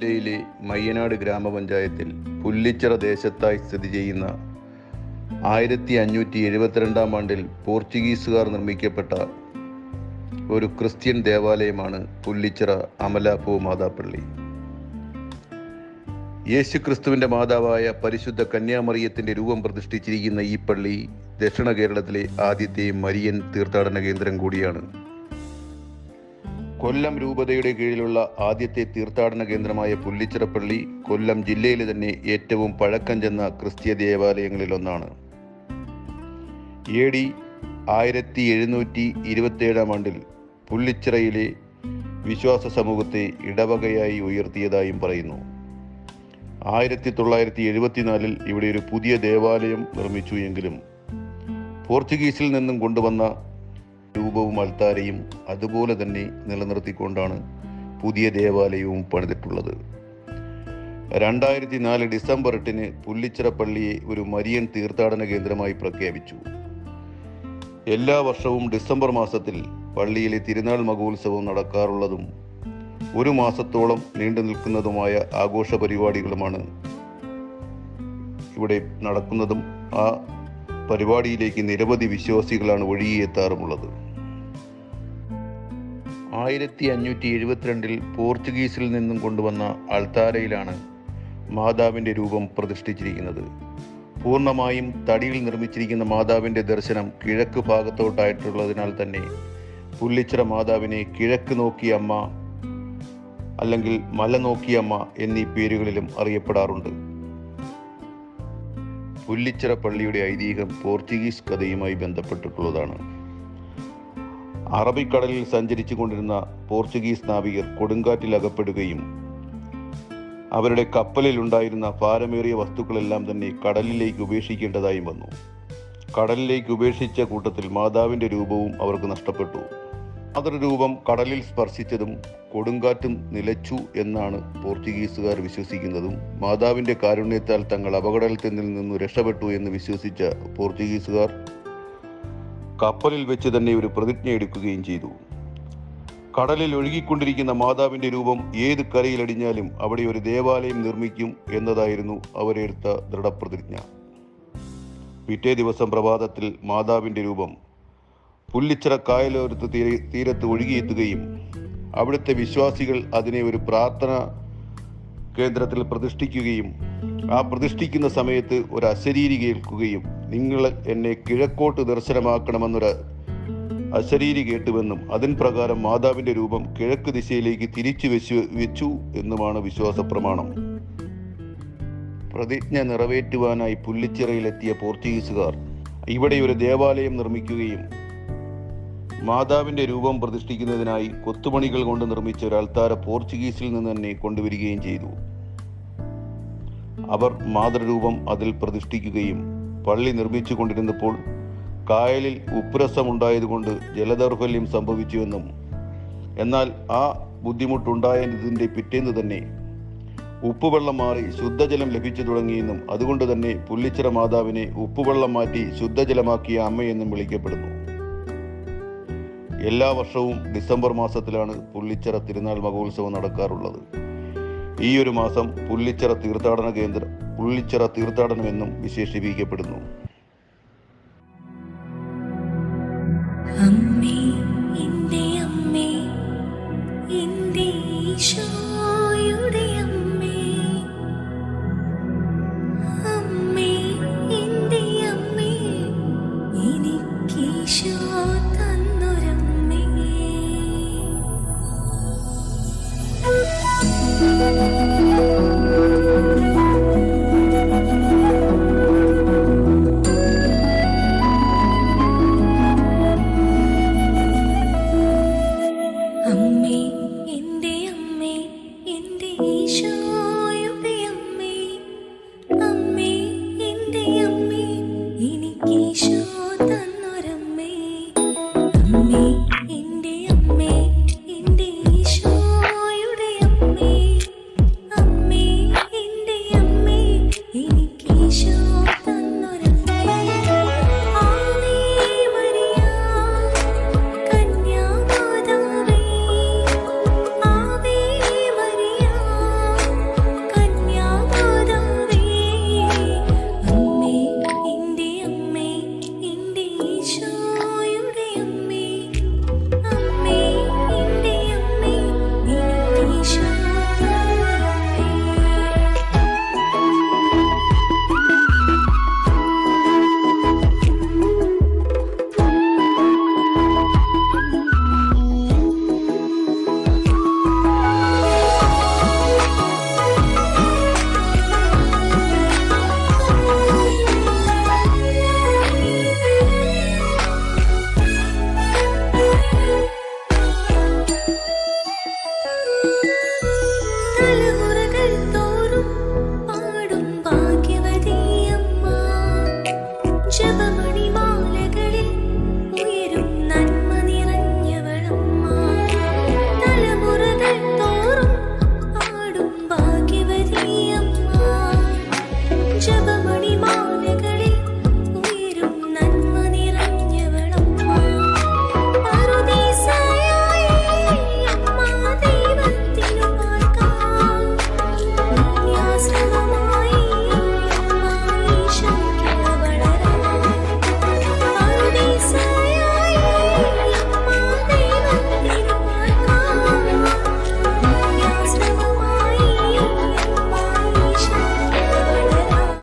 ജില്ലയിലെ മയ്യനാട് ഗ്രാമപഞ്ചായത്തിൽ പുല്ലിച്ചിറ ദേശത്തായി സ്ഥിതി ചെയ്യുന്ന ആയിരത്തി അഞ്ഞൂറ്റി എഴുപത്തിരണ്ടാം ആണ്ടിൽ പോർച്ചുഗീസുകാർ നിർമ്മിക്കപ്പെട്ട ഒരു ക്രിസ്ത്യൻ ദേവാലയമാണ് പുല്ലിച്ചിറ അമലാപ്പൂ മാതാപ്പള്ളി. യേശു ക്രിസ്തുവിന്റെ മാതാവായ പരിശുദ്ധ കന്യാമറിയത്തിന്റെ രൂപം പ്രതിഷ്ഠിച്ചിരിക്കുന്ന ഈ പള്ളി ദക്ഷിണ കേരളത്തിലെ ആദ്യത്തെ മരിയൻ തീർത്ഥാടന കേന്ദ്രം കൂടിയാണ്. കൊല്ലം രൂപതയുടെ കീഴിലുള്ള ആദ്യത്തെ തീർത്ഥാടന കേന്ദ്രമായ പുല്ലിച്ചിറപ്പള്ളി കൊല്ലം ജില്ലയിലെ തന്നെ ഏറ്റവും പഴക്കം ചെന്ന ക്രിസ്തീയ ദേവാലയങ്ങളിലൊന്നാണ് എ ഡി ആയിരത്തി എഴുന്നൂറ്റി ഇരുപത്തിയേഴാം ആണ്ടിൽ പുല്ലിച്ചിറയിലെ വിശ്വാസ സമൂഹത്തെ ഇടവകയായി ഉയർത്തിയതായും പറയുന്നു. ആയിരത്തി തൊള്ളായിരത്തി എഴുപത്തിനാലിൽ ഇവിടെ ഒരു പുതിയ ദേവാലയം നിർമ്മിച്ചു എങ്കിലും പോർച്ചുഗീസിൽ നിന്നും കൊണ്ടുവന്ന രൂപവും അൾത്താരയും അതുപോലെ തന്നെ നിലനിർത്തിക്കൊണ്ടാണ് പുതിയ ദേവാലയവും പണിതിട്ടുള്ളത്. രണ്ടായിരത്തി നാല് ഡിസംബർ എട്ടിന് പുല്ലിച്ചിറ പള്ളിയെ ഒരു മരിയൻ തീർത്ഥാടന കേന്ദ്രമായി പ്രഖ്യാപിച്ചു. എല്ലാ വർഷവും ഡിസംബർ മാസത്തിൽ പള്ളിയിലെ തിരുനാൾ മഹോത്സവം നടക്കാറുള്ളതും ഒരു മാസത്തോളം നീണ്ടു നിൽക്കുന്നതുമായ ആഘോഷ പരിപാടികളുമാണ് ഇവിടെ നടക്കുന്നതും ആ പരിപാടിയിലേക്ക് നിരവധി വിശ്വാസികളാണ് ഒഴുകിയെത്താറുമുള്ളത്. ആയിരത്തി അഞ്ഞൂറ്റി എഴുപത്തിരണ്ടിൽ പോർച്ചുഗീസിൽ നിന്നും കൊണ്ടുവന്ന അൾത്താരയിലാണ് മാതാവിന്റെ രൂപം പ്രതിഷ്ഠിച്ചിരിക്കുന്നത്. പൂർണമായും തടിയിൽ നിർമ്മിച്ചിരിക്കുന്ന മാതാവിന്റെ ദർശനം കിഴക്ക് ഭാഗത്തോട്ടായിട്ടുള്ളതിനാൽ തന്നെ പുല്ലിച്ചിറ മാതാവിനെ കിഴക്ക് നോക്കിയ അമ്മ അല്ലെങ്കിൽ മല നോക്കിയമ്മ എന്നീ പേരുകളിലും അറിയപ്പെടാറുണ്ട്. പുല്ലിച്ചിറ പള്ളിയുടെ ഐതിഹ്യം പോർച്ചുഗീസ് കഥയുമായി ബന്ധപ്പെട്ടിട്ടുള്ളതാണ്. അറബിക്കടലിൽ സഞ്ചരിച്ചു കൊണ്ടിരുന്ന പോർച്ചുഗീസ് നാവികർ കൊടുങ്കാറ്റിൽ അകപ്പെടുകയും അവരുടെ കപ്പലിൽ ഉണ്ടായിരുന്ന ഭാരമേറിയ വസ്തുക്കളെല്ലാം തന്നെ കടലിലേക്ക് ഉപേക്ഷിക്കേണ്ടതായും വന്നു. കടലിലേക്ക് ഉപേക്ഷിച്ച കൂട്ടത്തിൽ മാതാവിന്റെ രൂപവും അവർക്ക് നഷ്ടപ്പെട്ടു. മാതൃരൂപം കടലിൽ സ്പർശിച്ചതും കൊടുങ്കാറ്റും നിലച്ചു എന്നാണ് പോർച്ചുഗീസുകാർ വിശ്വസിക്കുന്നതും. മാതാവിന്റെ കാരുണ്യത്താൽ തങ്ങൾ അപകടത്തിൽ നിന്നും രക്ഷപ്പെട്ടു എന്ന് വിശ്വസിച്ച പോർച്ചുഗീസുകാർ കപ്പലിൽ വെച്ച് തന്നെ ഒരു പ്രതിജ്ഞ എടുക്കുകയും ചെയ്തു. കടലിൽ ഒഴുകിക്കൊണ്ടിരിക്കുന്ന മാതാവിന്റെ രൂപം ഏത് കരയിലടിഞ്ഞാലും അവിടെ ഒരു ദേവാലയം നിർമ്മിക്കും എന്നതായിരുന്നു അവരെടുത്ത ദൃഢപ്രതിജ്ഞ. പിറ്റേ ദിവസം പ്രഭാതത്തിൽ മാതാവിന്റെ രൂപം പുല്ലിച്ചിറ കായലോരത്ത് തീര തീരത്ത് ഒഴുകിയെത്തുകയും അവിടുത്തെ വിശ്വാസികൾ അതിനെ ഒരു പ്രാർത്ഥന കേന്ദ്രത്തിൽ പ്രതിഷ്ഠിക്കുകയും ആ പ്രതിഷ്ഠിക്കുന്ന സമയത്ത് ഒരു അശരീരി കേൾക്കുകയും നിങ്ങൾ എന്നെ കിഴക്കോട്ട് ദർശനമാക്കണമെന്നൊരു അശരീരി കേട്ടുവെന്നും അതിൻ പ്രകാരം മാതാവിന്റെ രൂപം കിഴക്ക് ദിശയിലേക്ക് തിരിച്ചു വെച്ചു വെച്ചു എന്നുമാണ് വിശ്വാസ പ്രമാണം പ്രതിജ്ഞ നിറവേറ്റുവാനായി പുല്ലിച്ചിറയിലെത്തിയ പോർച്ചുഗീസുകാർ ഇവിടെ ഒരു ദേവാലയം നിർമ്മിക്കുകയും മാതാവിന്റെ രൂപം പ്രതിഷ്ഠിക്കുന്നതിനായി കൊത്തുപണികൾ കൊണ്ട് നിർമ്മിച്ച ഒരു അൽത്താര പോർച്ചുഗീസിൽ നിന്ന് തന്നെ കൊണ്ടുവരികയും ചെയ്തു. അവർ മാതൃരൂപം അതിൽ പ്രതിഷ്ഠിക്കുകയും പള്ളി നിർമ്മിച്ചു കൊണ്ടിരുന്നപ്പോൾ കായലിൽ ഉപ്പുരസമുണ്ടായതുകൊണ്ട് ജലദൗർബല്യം സംഭവിച്ചുവെന്നും എന്നാൽ ആ ബുദ്ധിമുട്ടുണ്ടായതിന്റെ പിറ്റേന്ന് തന്നെ ഉപ്പുവെള്ളം മാറി ശുദ്ധജലം ലഭിച്ചു തുടങ്ങിയെന്നും അതുകൊണ്ട് തന്നെ പുല്ലിച്ചിറ മാതാവിനെ ഉപ്പുവെള്ളം മാറ്റി ശുദ്ധജലമാക്കിയ അമ്മയെന്നും വിളിക്കപ്പെടുന്നു. എല്ലാ വർഷവും ഡിസംബർ മാസത്തിലാണ് പുള്ളിച്ചിറ തിരുനാൾ മഹോത്സവം നടക്കാറുള്ളത്. ഈ ഒരു മാസം പുള്ളിച്ചിറ തീർത്ഥാടന കേന്ദ്രം പുള്ളിച്ചിറ തീർത്ഥാടനമെന്നും വിശേഷിപ്പിക്കപ്പെടുന്നു. അമ്മേ ഇന്ത്യ അമ്മേ എന്റെ ഈശോയുടെ